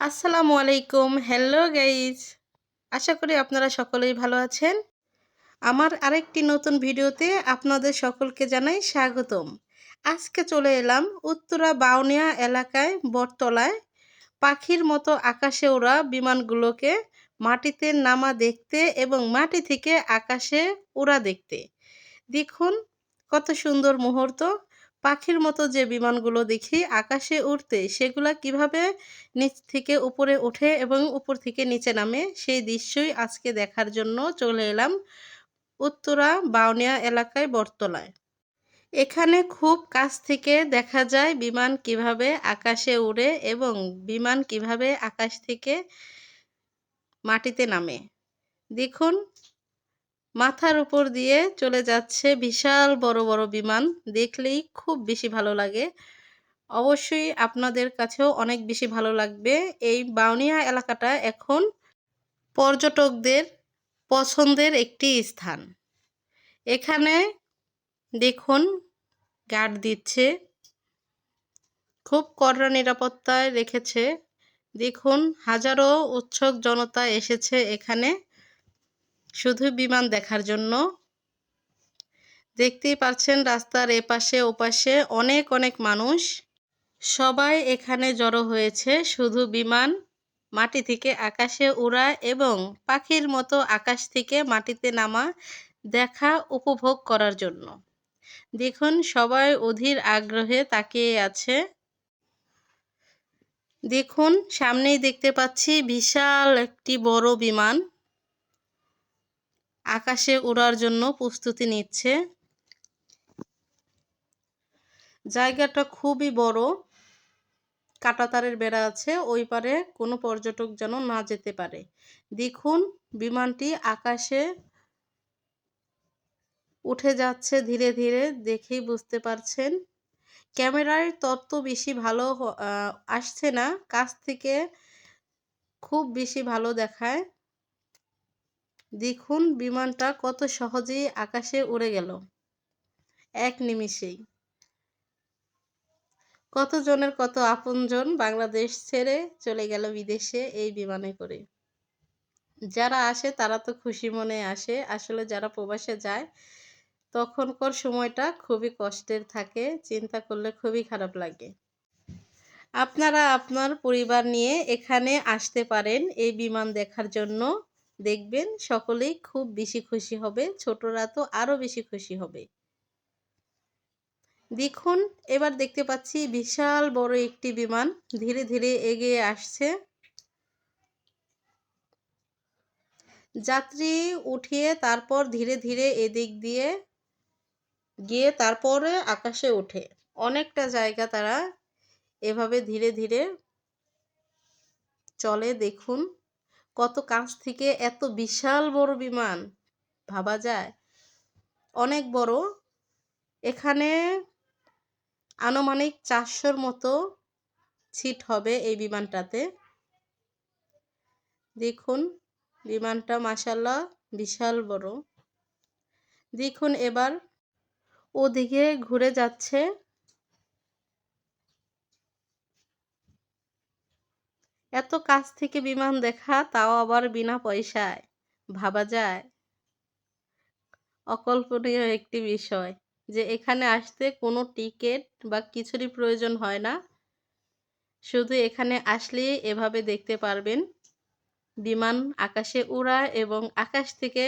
আসসালামু আলাইকুম। Hello guys আশা করি আপনারা সকলেই ভালো আছেন। আমার আরেকটি নতুন ভিডিওতে আপনাদের সকলকে জানাই স্বাগতম। আজকে চলে এলাম উত্তরা বাউনিয়া এলাকায় বটতলায়। পাখির মতো আকাশে ওড়া বিমানগুলোকে মাটিতে নামা দেখতে এবং মাটি থেকে আকাশে ওড়া দেখতে। দেখুন, কত সুন্দর মুহূর্ত। পাখির মতো যে বিমানগুলো দেখি আকাশে উড়তে, সেগুলা কীভাবে নিচ থেকে উপরে ওঠে এবং উপর থেকে নিচে নামে, সেই দৃশ্যই আজকে দেখার জন্য চলে এলাম উত্তরা বাউনিয়া এলাকায় বটতলায়। এখানে খুব কাছ থেকে দেখা যায় বিমান কীভাবে আকাশে উড়ে এবং বিমান কীভাবে আকাশ থেকে মাটিতে নামে। দেখুন মাথার উপর দিয়ে চলে যাচ্ছে বিশাল বড় বড় বিমান। দেখলেই খুব বেশি ভালো লাগে। অবশ্যই আপনাদের কাছেও অনেক বেশি ভালো লাগবে। এই বাউনিয়া এলাকাটা এখন পর্যটকদের পছন্দের একটি স্থান। এখানে দেখুন গার্ড দিচ্ছে। খুব কড়া নিরাপত্তায় রেখেছে। দেখুন, হাজারো উৎসুক জনতা এসেছে এখানে। শুধু বিমান দেখার জন্য। দেখতেই পাচ্ছেন রাস্তার এপাশে ওপাশে অনেক অনেক মানুষ। সবাই এখানে জড়ো হয়েছে শুধু বিমান মাটি থেকে আকাশে উড়া এবং পাখির মতো আকাশ থেকে মাটিতে নামা দেখা উপভোগ করার জন্য। দেখুন, সবাই অধীর আগ্রহে তাকিয়ে আছে। দেখুন, সামনেই দেখতে পাচ্ছি বিশাল একটি বড় বিমান। আকাশে উড়ার জন্য প্রস্তুতি নিচ্ছে। জায়গাটা খুবই বড়। কাটাতারের বেড়া আছে। ওই পারে কোনো পর্যটক যেন না যেতে পারে। দেখুন, বিমানটি আকাশে উঠে যাচ্ছে ধীরে ধীরে, দেখেই বুঝতে পারছেন। ক্যামেরায় তত বেশি ভালো আসছে না। কাছ থেকে খুব বেশি ভালো দেখায়। দেখুন, বিমানটা কত সহজেই আকাশে উড়ে গেল। এক নিমিষেই। কতজনের কত আপনজন বাংলাদেশ ছেড়ে চলে গেল বিদেশে এই বিমানে করে? যারা আসে, তারা তো খুশি মনে আসে। আসলে যারা প্রবাসে যায়, তখনকার সময়টা খুবই কষ্টের থাকে। চিন্তা করলে খুবই খারাপ লাগে। আপনারা আপনার পরিবার নিয়ে এখানে আসতে পারেন এই বিমান দেখার জন্য। দেখবেন সকলেই খুব বেশি খুশি হবে, ছোটরা তো আরও বেশি খুশি হবে। দেখুন, এবার দেখতে পাচ্ছি বিশাল বড় একটি বিমান ধীরে ধীরে এগিয়ে আসছে। যাত্রী উঠিয়ে তারপর ধীরে ধীরে এদিক দিয়ে গিয়ে তারপরে আকাশে ওঠে। অনেকটা জায়গা তারা এভাবে ধীরে ধীরে চলে, দেখুন। কত কাছ থেকে এত বিশাল বড় বিমান? ভাবা যায়। অনেক বড়। এখানে আনুমানিক চারশোর মতো সিট হবে এই বিমানটাতে। দেখুন, বিমানটা মাসাল্লাহ বিশাল বড়। দেখুন এবার ওদিকে ঘুরে যাচ্ছে এত কাছ থেকে বিমান দেখা, তাও আবার বিনা পয়সায়? ভাবা যায়? অকল্পনীয় একটি বিষয়, যে এখানে আসতে কোনো টিকিট বা কিছুরই প্রয়োজন হয় না। শুধু এখানে আসলে এভাবে দেখতে পারবেন। বিমান আকাশে উড়া এবং আকাশ থেকে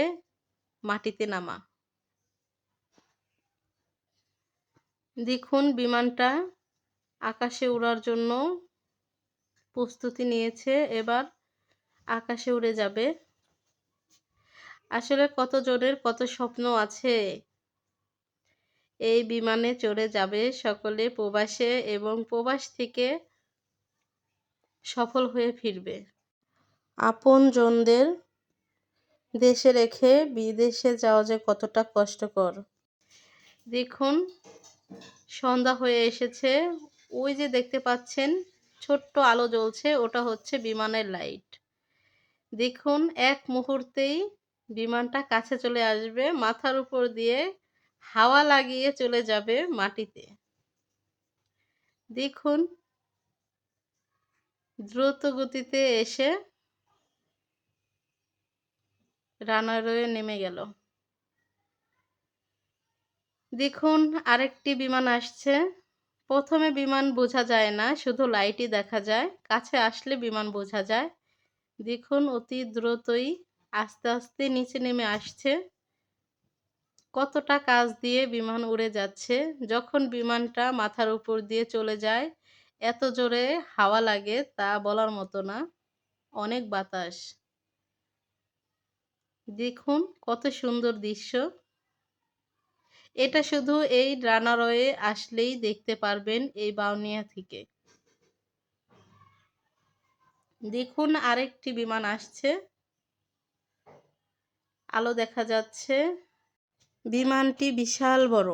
মাটিতে নামা। দেখুন বিমানটা আকাশে উড়ার জন্য প্রস্তুতি নিয়েছে, এবার আকাশে উড়ে যাবে। আসলে কত জনের কত স্বপ্ন আছে। এই বিমানে চড়ে যাবে সকলে প্রবাসে এবং প্রবাস থেকে সফল হয়ে ফিরবে। আপন জনদের দেশে রেখে বিদেশে যাওয়া যে কতটা কষ্টকর। দেখুন, সন্ধ্যা হয়ে এসেছে। ওই যে দেখতে পাচ্ছেন ছোট্ট আলো জ্বলছে, ওটা হচ্ছে বিমানের লাইট দেখুন, এক মুহূর্তেই বিমানটা কাছে চলে আসবে, মাথার উপর দিয়ে হাওয়া লাগিয়ে চলে যাবে মাটিতে। দেখুন দ্রুত গতিতে এসে রানারয়ে নেমে গেল। দেখুন, আরেকটি বিমান আসছে। প্রথমে বিমান বোঝা যায় না, শুধু লাইটই দেখা যায়। কাছে আসলে বিমান বোঝা যায়। দেখুন, অতি দ্রুতই আস্তে আস্তে নিচে নেমে আসছে। কতটা কাজ দিয়ে বিমান উড়ে যাচ্ছে। যখন বিমানটা মাথার উপর দিয়ে চলে যায়, এত জোরে হাওয়া লাগে তা বলার মতো না। অনেক বাতাস। দেখুন, কত সুন্দর দৃশ্য। এটা শুধু এই রানারয়ে আসলেই দেখতে পারবেন এই বাউনিয়া থেকে। দেখুন আরেকটি বিমান আসছে। আলো দেখা যাচ্ছে। বিমানটি বিশাল বড়।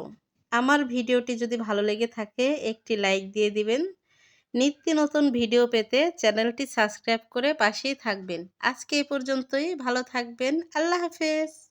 আমার ভিডিওটি যদি ভালো লেগে থাকে, একটি লাইক দিয়ে দিবেন। নিত্য নতুন ভিডিও পেতে চ্যানেলটি সাবস্ক্রাইব করে পাশেই থাকবেন। আজকে এই পর্যন্তই। ভালো থাকবেন। আল্লাহ হাফেজ।